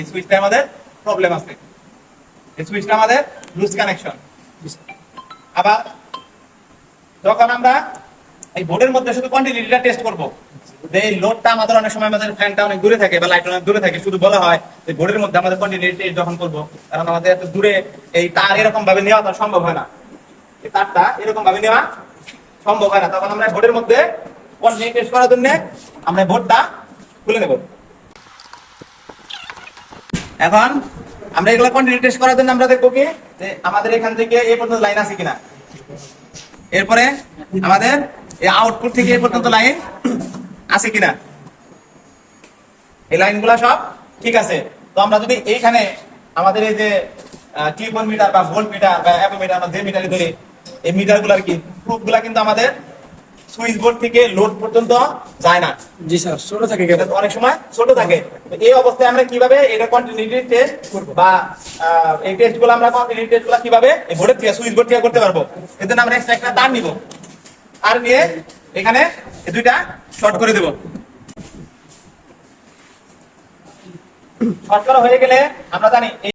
এই সুইচটা আমাদের প্রবলেম আছে। এই সুইচটা আমাদের লুজ কানেকশন আবার যখন আমরা এই বোর্ডের মধ্যে শুধু টেস্ট করব, যে এই লোডটা আমাদের অনেক সময় আমাদের ফ্যানটা অনেক দূরে থাকে বা লাইট অনেক দূরে থাকে, শুধু বলা হয় যে বোর্ডের মধ্যে আমাদের কন্টিনিউটি যখন করব, কারণ আমাদের এত দূরে এই তার এরকম ভাবে নেওয়া সম্ভব হয় না। এই তারটা এরকম ভাবে নেওয়া সম্ভব হয় না। তখন আমরা বোর্ডের মধ্যে কন্টিনিউটি টেস্ট করার জন্য আমরা বোর্ডটা খুলে নেব। এখন আমরা এগুলো কন্টিনিউ টেস্ট করার জন্য আমরা দেখব কি? যে আমাদের এখান থেকে এই পর্যন্ত লাইন আছে কিনা। এরপরে আমাদের এই আউটপুট থেকে এই পর্যন্ত লাইন আছে কিনা। এই লাইনগুলো সব ঠিক আছে। তো আমরা যদি এইখানে আমাদের এই যে টিউবওয়েল মিটার বা ভোল্ট মিটার বা অ্যাপোমিটার আমরা যে মিটারই ধরি, এই মিটারগুলোর কি? প্রুফগুলো কিন্তু আমাদের সুইচ বোর্ড থেকে লোড পর্যন্ত যায় না। জি স্যার ছোট থাকে অনেক সময় ছোট থাকে। এই অবস্থায় আমরা কীভাবে এটা কন্টিনিউটি টেস্ট বা এই টেস্টগুলো আমরা কন্টিনিউটি টেস্টগুলো কীভাবে এই বোর্ডের থেকে সুইচ বোর্ড থেকে করতে পারব? জন্য আমরা এক্সট্রা একটা তার নিব। আর নিয়ে এখানে দুইটা শর্ট করে দেব। শর্ট করা হয়ে গেলে আমরা জানি